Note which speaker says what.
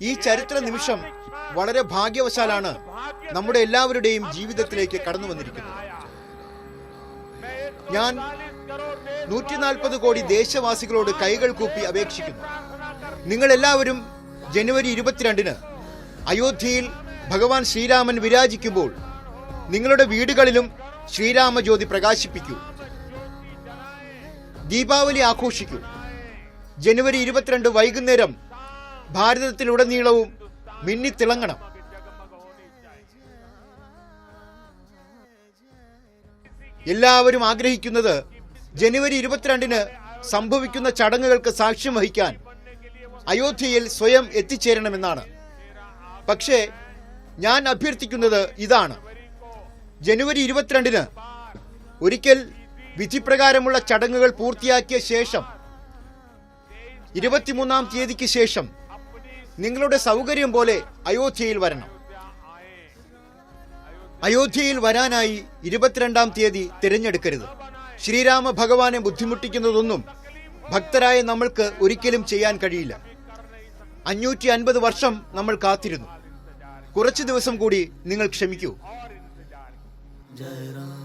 Speaker 1: ഈ ചരിത്ര നിമിഷം വളരെ ഭാഗ്യവശാലാണ് നമ്മുടെ എല്ലാവരുടെയും ജീവിതത്തിലേക്ക് കടന്നു വന്നിരിക്കുന്നത്. ഞാൻ നൂറ്റി നാൽപ്പത് കോടി ദേശവാസികളോട് കൈകൾ കൂപ്പി അപേക്ഷിക്കുന്നു. നിങ്ങൾ എല്ലാവരും ജനുവരി ഇരുപത്തിരണ്ടിന് അയോധ്യയിൽ ഭഗവാൻ ശ്രീരാമൻ വിരാജിക്കുമ്പോൾ നിങ്ങളുടെ വീടുകളിലും ശ്രീരാമജ്യോതി പ്രകാശിപ്പിക്കൂ. ദീപാവലി ആഘോഷിക്കൂ. ജനുവരി ഇരുപത്തിരണ്ട് വൈകുന്നേരം ഭാരതത്തിലുടനീളവും മിന്നിത്തിളങ്ങണം. എല്ലാവരും ആഗ്രഹിക്കുന്നത് ജനുവരി ഇരുപത്തിരണ്ടിന് സംഭവിക്കുന്ന ചടങ്ങുകൾക്ക് സാക്ഷ്യം വഹിക്കാൻ അയോധ്യയിൽ സ്വയം എത്തിച്ചേരണമെന്നാണ്. പക്ഷേ ഞാൻ അഭ്യർത്ഥിക്കുന്നത് ഇതാണ്. ജനുവരി ഇരുപത്തിരണ്ടിന് ഒരിക്കൽ വിധിപ്രകാരമുള്ള ചടങ്ങുകൾ പൂർത്തിയാക്കിയ ശേഷം ഇരുപത്തിമൂന്നാം തീയതിക്ക് ശേഷം നിങ്ങളുടെ സൗകര്യം പോലെ അയോധ്യയിൽ വരണം. അയോധ്യയിൽ വരാനായി ഇരുപത്തിരണ്ടാം തീയതി തിരഞ്ഞെടുക്കരുത്. ശ്രീരാമ ഭഗവാനെ ബുദ്ധിമുട്ടിക്കുന്നതൊന്നും ഭക്തരായ നമ്മൾക്ക് ഒരിക്കലും ചെയ്യാൻ കഴിയില്ല. അഞ്ഞൂറ്റി അൻപത് വർഷം നമ്മൾ കാത്തിരുന്നു. കുറച്ചു ദിവസം കൂടി നിങ്ങൾ ക്ഷമിക്കൂ.
Speaker 2: जय